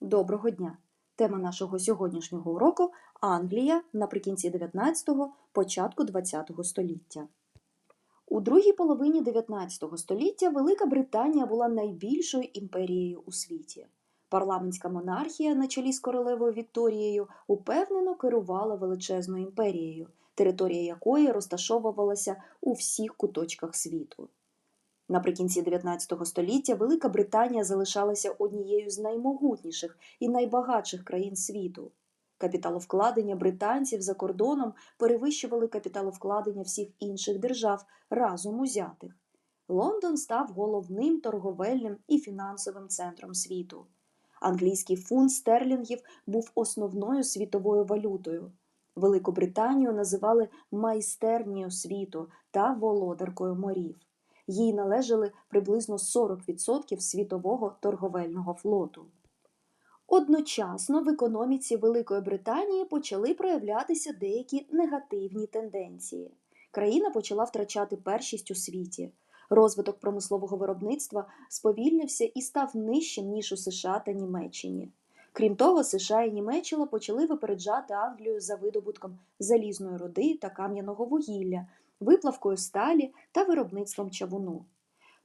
Доброго дня! Тема нашого сьогоднішнього уроку Англія наприкінці 19-го, початку 20-го століття. У другій половині 19 століття Велика Британія була найбільшою імперією у світі. Парламентська монархія на чолі з королевою Вікторією упевнено керувала величезною імперією, територія якої розташовувалася у всіх куточках світу. Наприкінці 19 століття Велика Британія залишалася однією з наймогутніших і найбагатших країн світу. Капіталовкладення британців за кордоном перевищували капіталовкладення всіх інших держав разом узятих. Лондон став головним торговельним і фінансовим центром світу. Англійський фунт стерлінгів був основною світовою валютою. Велику Британію називали майстернею світу та володаркою морів. Їй належали приблизно 40% світового торговельного флоту. Одночасно в економіці Великої Британії почали проявлятися деякі негативні тенденції. Країна почала втрачати першість у світі. Розвиток промислового виробництва сповільнився і став нижчим, ніж у США та Німеччині. Крім того, США і Німеччина почали випереджати Англію за видобутком залізної руди та кам'яного вугілля, виплавкою сталі та виробництвом чавуну.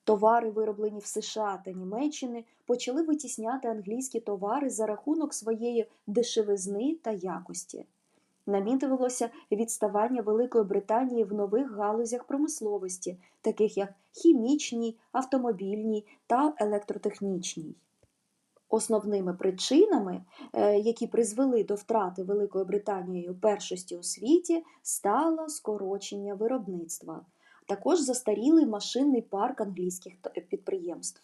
Товари, вироблені в США та Німеччини, почали витісняти англійські товари за рахунок своєї дешевизни та якості. Намітилося відставання Великої Британії в нових галузях промисловості, таких як хімічній, автомобільній та електротехнічній. Основними причинами, е, які призвели до втрати Великою Британією першості у світі, стало скорочення виробництва, також застарілий машинний парк англійських підприємств.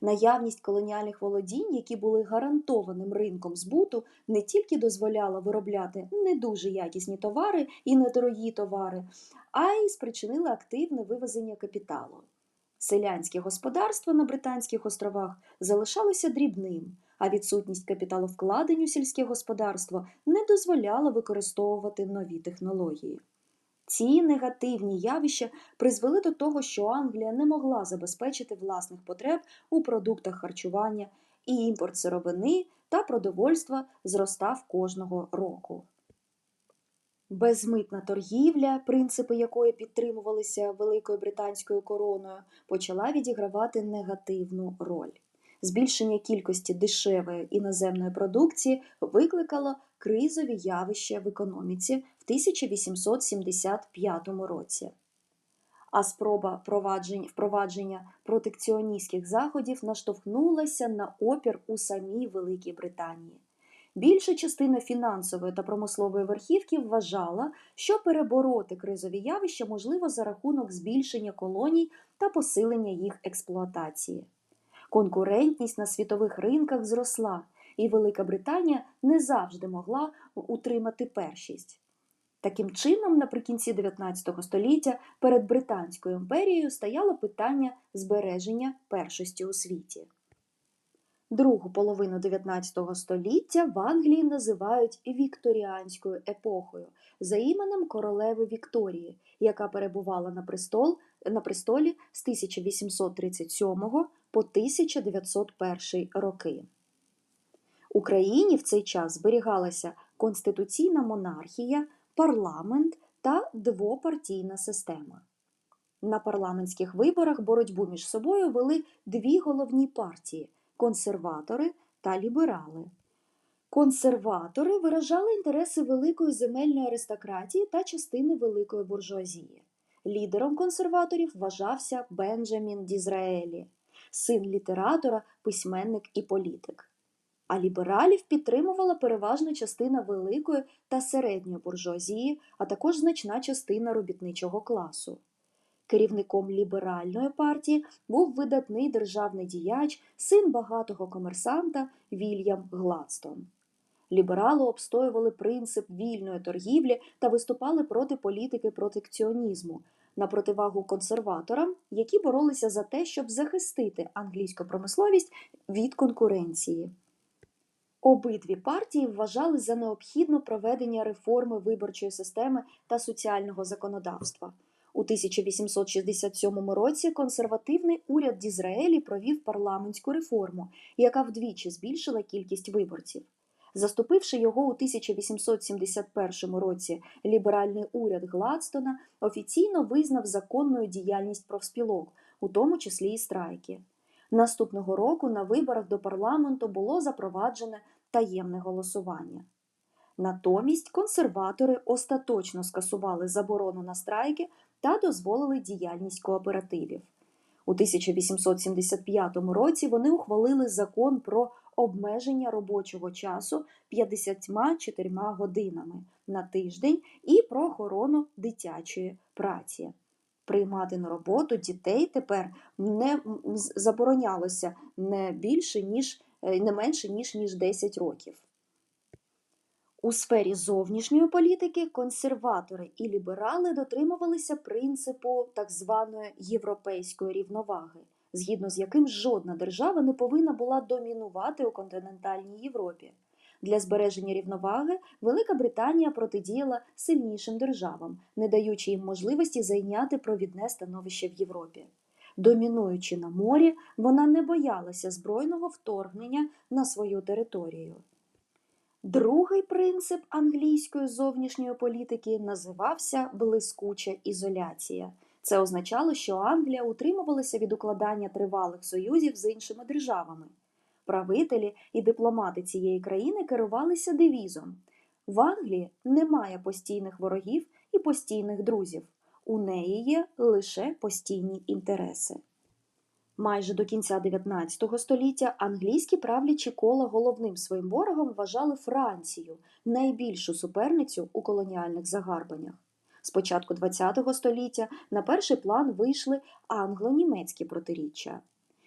Наявність колоніальних володінь, які були гарантованим ринком збуту, не тільки дозволяла виробляти не дуже якісні товари і недорогі товари, а й спричинила активне вивезення капіталу. Селянське господарство на Британських островах залишалося дрібним, а відсутність капіталовкладень у сільське господарство не дозволяла використовувати нові технології. Ці негативні явища призвели до того, що Англія не могла забезпечити власних потреб у продуктах харчування, і імпорт сировини та продовольства зростав кожного року. Безмитна торгівля, принципи якої підтримувалися Великою британською короною, почала відігравати негативну роль. Збільшення кількості дешевої іноземної продукції викликало кризові явища в економіці в 1875 році. А спроба впровадження протекціоністських заходів наштовхнулася на опір у самій Великій Британії. Більша частина фінансової та промислової верхівки вважала, що перебороти кризові явища можливо за рахунок збільшення колоній та посилення їх експлуатації. Конкурентність на світових ринках зросла, і Велика Британія не завжди могла утримати першість. Таким чином, наприкінці 19 століття перед Британською імперією стояло питання збереження першості у світі. Другу половину 19 століття в Англії називають Вікторіанською епохою за іменем королеви Вікторії, яка перебувала на престол, на престолі з 1837 по 1901 роки. Україні в цей час зберігалася конституційна монархія, парламент та двопартійна система. На парламентських виборах боротьбу між собою вели дві головні партії консерватори та ліберали. Консерватори виражали інтереси великої земельної аристократії та частини великої буржуазії. Лідером консерваторів вважався Бенджамін Дізраелі, син літератора, письменник і політик. А лібералів підтримувала переважна частина великої та середньої буржуазії, а також значна частина робітничого класу. Керівником ліберальної партії був видатний державний діяч, син багатого комерсанта Вільям Гладстон. Ліберали обстоювали принцип вільної торгівлі та виступали проти політики протекціонізму на противагу консерваторам, які боролися за те, щоб захистити англійську промисловість від конкуренції. Обидві партії вважали за необхідно проведення реформи виборчої системи та соціального законодавства. У 1867 році консервативний уряд Дізраелі провів парламентську реформу, яка вдвічі збільшила кількість виборців. Заступивши його у 1871 році, ліберальний уряд Гладстона офіційно визнав законною діяльність профспілок, у тому числі і страйки. Наступного року на виборах до парламенту було запроваджене таємне голосування. Натомість консерватори остаточно скасували заборону на страйки та дозволили діяльність кооперативів. У 1875 році вони ухвалили закон про обмеження робочого часу 54 годинами на тиждень і про охорону дитячої праці. Приймати на роботу дітей тепер не заборонялося не більше ніж е, не менше ніж ніж 10 років. У сфері зовнішньої політики консерватори і ліберали дотримувалися принципу так званої європейської рівноваги, згідно з яким жодна держава не повинна була домінувати у континентальній Європі. Для збереження рівноваги Велика Британія протидіяла сильнішим державам, не даючи їм можливості зайняти провідне становище в Європі. Домінуючи на морі, вона не боялася збройного вторгнення на свою територію. Другий принцип англійської зовнішньої політики називався блискуча ізоляція. Це означало, що Англія утримувалася від укладання тривалих союзів з іншими державами. Правителі і дипломати цієї країни керувалися девізом: в Англії немає постійних ворогів і постійних друзів, у неї є лише постійні інтереси. Майже до кінця 19 століття англійські правлячі кола головним своїм ворогом вважали Францію, найбільшу суперницю у колоніальних загарбаннях. З початку ХХ століття на перший план вийшли англо-німецькі протиріччя.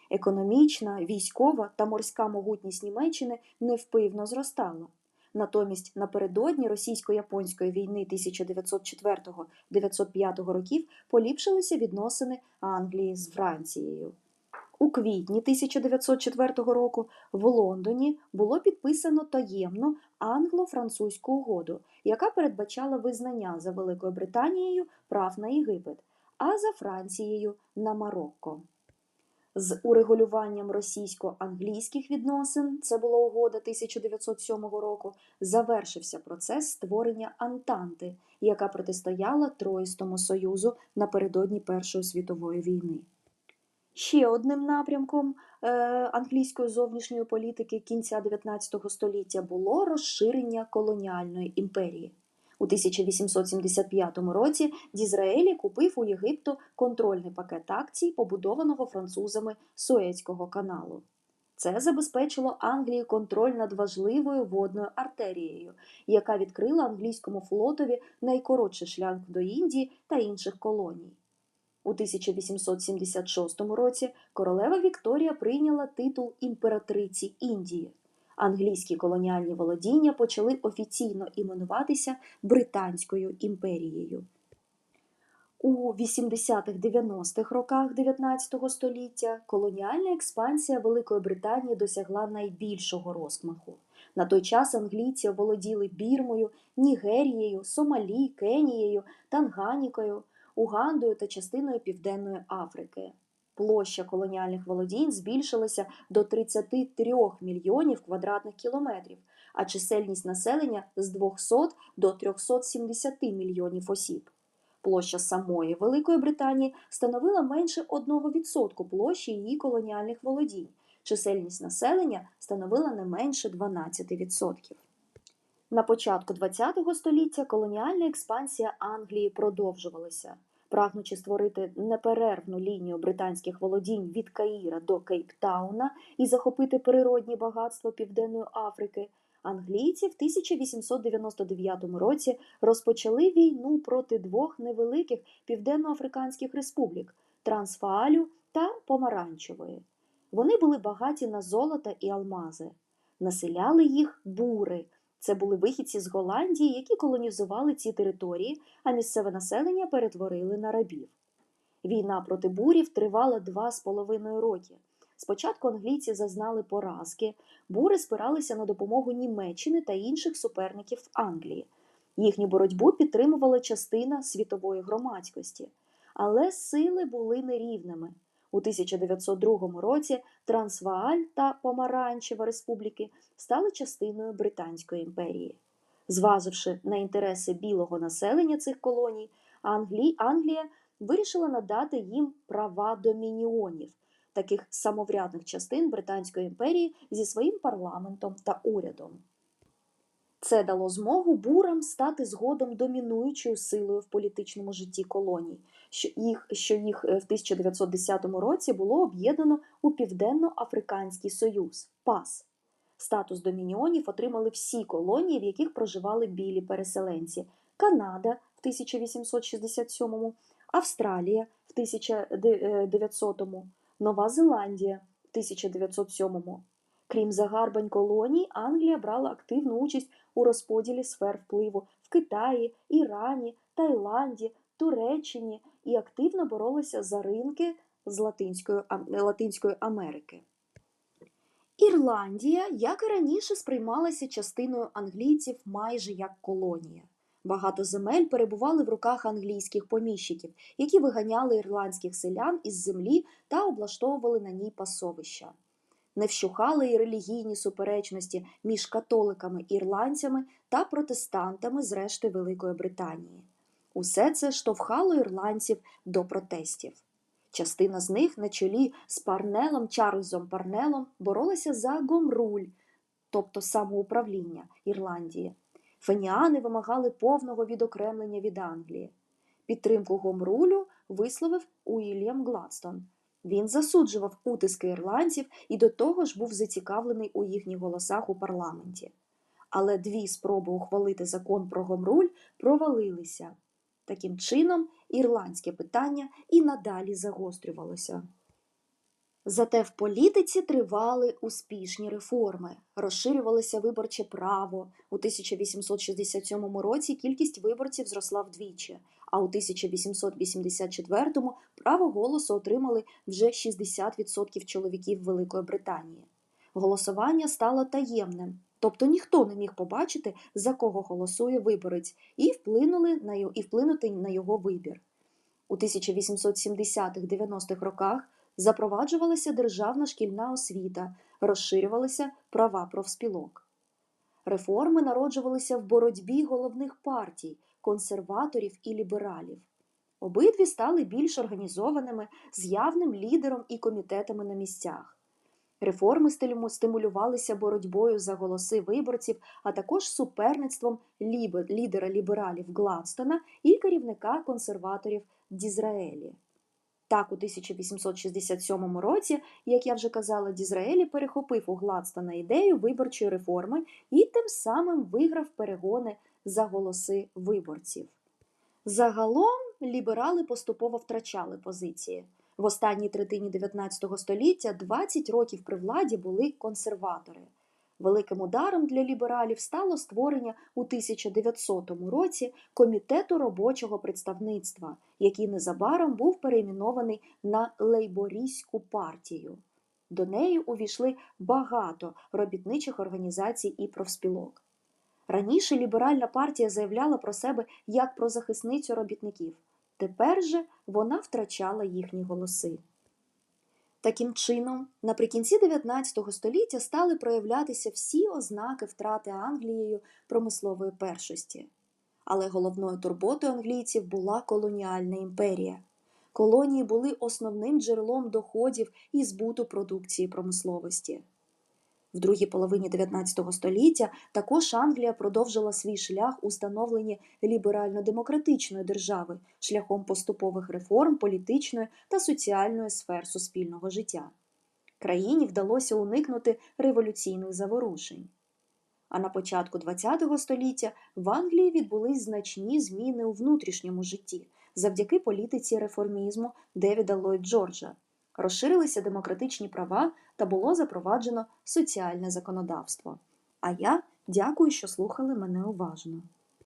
Економічна, військова та морська могутність Німеччини невпивно зростала. Натомість напередодні російсько-японської війни 1904-905 років поліпшилися відносини Англії з Францією. У квітні 1904 року в Лондоні було підписано таємну англо-французьку угоду, яка передбачала визнання за Великою Британією прав на Єгипет, а за Францією на Марокко. З урегулюванням російсько-англійських відносин, це була угода 1907 року, завершився процес створення Антанти, яка протистояла Троїстому Союзу напередодні Першої світової війни. Ще одним напрямком е, англійської зовнішньої політики кінця 19 століття було розширення колоніальної імперії. У 1875 році Дізраелі купив у Єгипту контрольний пакет акцій, побудованого французами Суецького каналу. Це забезпечило Англії контроль над важливою водною артерією, яка відкрила англійському флотові найкоротший шлях до Індії та інших колоній. У 1876 році королева Вікторія прийняла титул імператриці Індії. Англійські колоніальні володіння почали офіційно іменуватися Британською імперією. У 80-х-90-х роках 19 століття колоніальна експансія Великої Британії досягла найбільшого розмаху. На той час англійці володіли Бірмою, Нігерією, Сомалі, Кенією, Танганікою, Угандою та частиною Південної Африки. Площа колоніальних володінь збільшилася до 33 мільйонів квадратних кілометрів, а чисельність населення з 200 до 370 мільйонів осіб. Площа самої Великої Британії становила менше 1% площі її колоніальних володінь. Чисельність населення становила не менше 12%. На початку ХХ століття колоніальна експансія Англії продовжувалася. Прагнучи створити неперервну лінію британських володінь від Каїра до Кейптауна і захопити природні багатства Південної Африки, англійці в 1899 році розпочали війну проти двох невеликих південноафриканських республік Трансфаалю та Помаранчевої. Вони були багаті на золото і алмази, населяли їх бури. Це були вихідці з Голландії, які колонізували ці території, а місцеве населення перетворили на рабів. Війна проти бурів тривала два з половиною роки. Спочатку англійці зазнали поразки, бури спиралися на допомогу Німеччини та інших суперників Англії. Їхню боротьбу підтримувала частина світової громадськості. але сили були нерівними. У 1902 році Трансвааль та Помаранчева республіки стали частиною Британської імперії. Зваживши на інтереси білого населення цих колоній, Англі... Англія вирішила надати їм права домініонів, таких самоврядних частин Британської імперії зі своїм парламентом та урядом. Це дало змогу бурам стати згодом домінуючою силою в політичному житті колоній, що їх, що їх е, в 1910 році було об'єднано у Південно-Африканський Союз ПАС. Статус домініонів отримали всі колонії, в яких проживали білі переселенці: Канада в 1867, Австралія в 1900, Нова Зеландія в 1907. Крім загарбань колоній, Англія брала активну участь у розподілі сфер впливу в Китаї, Ірані, Таїланді, Туреччині і активно боролася за ринки з Латинської, Латинської Америки. Ірландія, як і раніше, сприймалася частиною англійців майже як колонія. Багато земель перебували в руках англійських поміщиків, які виганяли ірландських селян із землі та облаштовували на ній пасовища. Не вщухали й релігійні суперечності між католиками ірландцями та протестантами з решти Великої Британії. Усе це штовхало ірландців до протестів. Частина з них на чолі з Парнелом Чарльзом Парнелом боролася за гомруль, тобто самоуправління Ірландії. Феніани вимагали повного відокремлення від Англії. Підтримку гомрулю висловив Уільям Гладстон. Він засуджував утиски ірландців і до того ж був зацікавлений у їхніх голосах у парламенті. Але дві спроби ухвалити закон про гомруль провалилися. Таким чином, ірландське питання і надалі загострювалося. Зате в політиці тривали успішні реформи, розширювалося виборче право. У 1867 році кількість виборців зросла вдвічі, а у 1884-му право голосу отримали вже 60% чоловіків Великої Британії. Голосування стало таємним, тобто ніхто не міг побачити, за кого голосує виборець, і вплинули на його, і вплинути на його вибір. У 1870-90-х роках запроваджувалася державна шкільна освіта, розширювалися права профспілок. Реформи народжувалися в боротьбі головних партій консерваторів і лібералів. Обидві стали більш організованими з явним лідером і комітетами на місцях. Реформи стимулювалися боротьбою за голоси виборців, а також суперництвом лідера лібералів Гладстона і керівника консерваторів Дізраелі. Так, у 1867 році, як я вже казала, Дізраелі перехопив у Гладстона ідею виборчої реформи і тим самим виграв перегони за голоси виборців. Загалом ліберали поступово втрачали позиції. В останній третині 19 століття 20 років при владі були консерватори. Великим ударом для лібералів стало створення у 1900 році комітету робочого представництва, який незабаром був перейменований на Лейбористську партію. До неї увійшли багато робітничих організацій і профспілок. Раніше ліберальна партія заявляла про себе як про захисницю робітників. Тепер же вона втрачала їхні голоси. Таким чином, наприкінці 19 століття стали проявлятися всі ознаки втрати Англією промислової першості. Але головною турботою англійців була колоніальна імперія. Колонії були основним джерелом доходів і збуту продукції промисловості. В другій половині 19 століття також Англія продовжила свій шлях у становленні ліберально-демократичної держави шляхом поступових реформ політичної та соціальної сфер суспільного життя. Країні вдалося уникнути революційних заворушень. А на початку ХХ століття в Англії відбулись значні зміни у внутрішньому житті завдяки політиці реформізму Девіда Ллойд Джорджа розширилися демократичні права та було запроваджено соціальне законодавство. А я дякую, що слухали мене уважно.